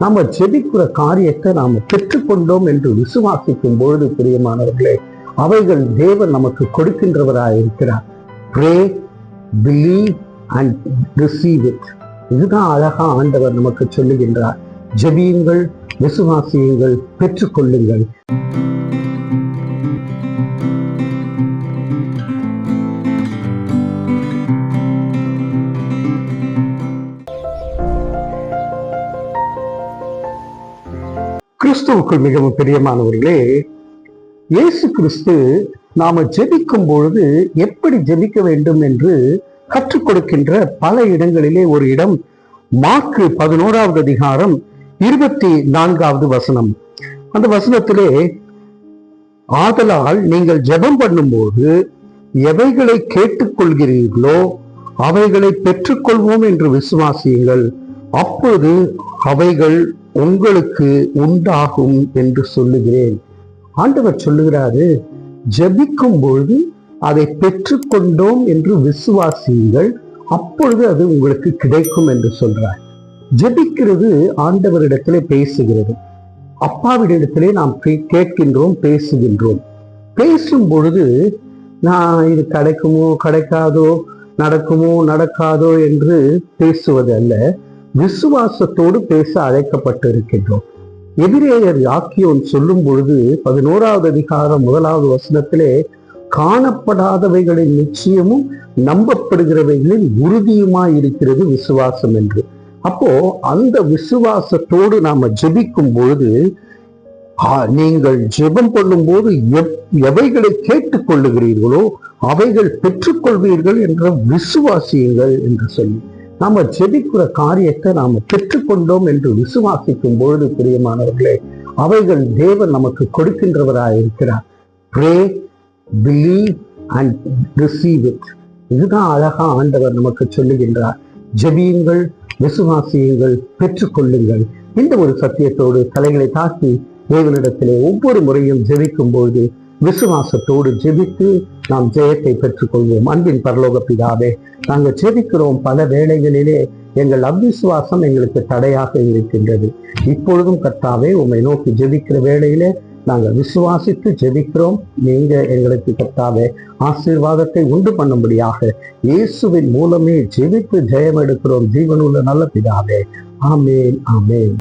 நாம ஜெபிக்கிற காரியத்தை நாம பெற்றுக்கொண்டோம் என்று விசுவாசிக்கும் பொழுது பிரியமானவர்களே அவைகள் தேவன் நமக்கு கொடுக்கின்றவராய் இருக்கிறார். Pray believe and receive it இதுதான் அழகா ஆண்டவர் நமக்கு சொல்லுகின்றார். ஜெபியுங்கள் விசுவாசியுங்கள் பெற்றுக்கொள்ளுங்கள். கிறிஸ்துவுக்குள் மிகவும் பிரியமானவர்களே இயேசு கிறிஸ்து நாம ஜெபிக்கும் பொழுது எப்படி ஜெபிக்க வேண்டும் என்று கற்றுக் கொடுக்கின்ற பல இடங்களிலே ஒரு இடம் மாக்கு பதினோராவது அதிகாரம் இருபத்தி நான்காவது வசனம். அந்த வசனத்திலே ஆதலால் நீங்கள் ஜெபம் பண்ணும்போது எவைகளை கேட்டுக்கொள்கிறீர்களோ அவைகளை பெற்றுக்கொள்வோம் என்று விசுவாசியுங்கள். அப்பொழுது அவைகள் உங்களுக்கு உண்டாகும் என்று சொல்லுகிறேன். ஆண்டவர் சொல்லுகிறாரு ஜெபிக்கும் பொழுது அதை பெற்றுக்கொண்டோம் என்று விசுவாசியுங்கள் அப்பொழுது அது உங்களுக்கு கிடைக்கும் என்று சொல்றார். ஜெபிக்கிறது ஆண்டவரிடத்திலே பேசுகிறது. அப்பாவிடத்திலே நாம் கேட்கின்றோம் பேசுகின்றோம். பேசும் பொழுது நான் இது கிடைக்குமோ கிடைக்காதோ நடக்குமோ நடக்காதோ என்று பேசுவது அல்ல. விசுவாசத்தோடு பேச அழைக்கப்பட்டு இருக்கின்றோம் எதிரேயர் யாக்கியோன் சொல்லும் பொழுது பதினோராவது அதிகாரம் முதலாவது வசனத்திலே காணப்படாதவைகளின் நிச்சயமும் நம்பப்படுகிறவைகளின் உறுதியுமாய் இருக்கிறது விசுவாசம் என்று. அப்போ அந்த விசுவாசத்தோடு நாம ஜெபிக்கும் பொழுது நீங்கள் ஜெபம் பண்ணும்போது எப்- எவைகளை கேட்டுக் கொள்ளுகிறீர்களோ அவைகள் பெற்றுக்கொள்வீர்கள் என்ற விசுவாசியுங்கள் என்று சொல்லி. நாம ஜெபிக்கிற காரியத்தை நாம பெற்றுக்கொண்டோம் என்று விசுவாசிக்கும் பொழுது பிரியமானவர்களே அவைகள் தேவன் நமக்கு கொடுக்கின்றவராக இருக்கிறார். Pray believe and receive it இதுதான் அழகா ஆண்டவர் நமக்கு சொல்லுகின்றார். ஜெபியுங்கள் விசுவாசியுங்கள் பெற்றுக்கொள்ளுங்கள். இந்த ஒரு சத்தியத்தோடு தலைகளை தாக்கி தேவனிடத்திலே ஒவ்வொரு முறையும் ஜெபிக்கும் பொழுது விசுவாசத்தோடு ஜெபித்து நாம் ஜெயத்தை பெற்றுக்கொள்வோம். அன்பின் பரலோக பிதாவே நாங்கள் செபிக்கிறோம் பல வேளைகளிலே எங்கள் அவ்விசுவாசம் எங்களுக்கு தடையாக இருக்கின்றது. இப்பொழுதும் கர்த்தாவே உம்மை நோக்கி ஜெபிக்கிற வேளையிலே நாங்கள் விசுவாசித்து ஜெபிக்கிறோம். நீங்க எங்களுக்கு கர்த்தாவே ஆசீர்வாதத்தை உண்டு பண்ணும்படியாக இயேசுவின் மூலமே ஜெபித்து ஜெயம் எடுக்கிறோம் ஜீவனுள்ள நல்ல பிதாவே. ஆமேன் ஆமேன்.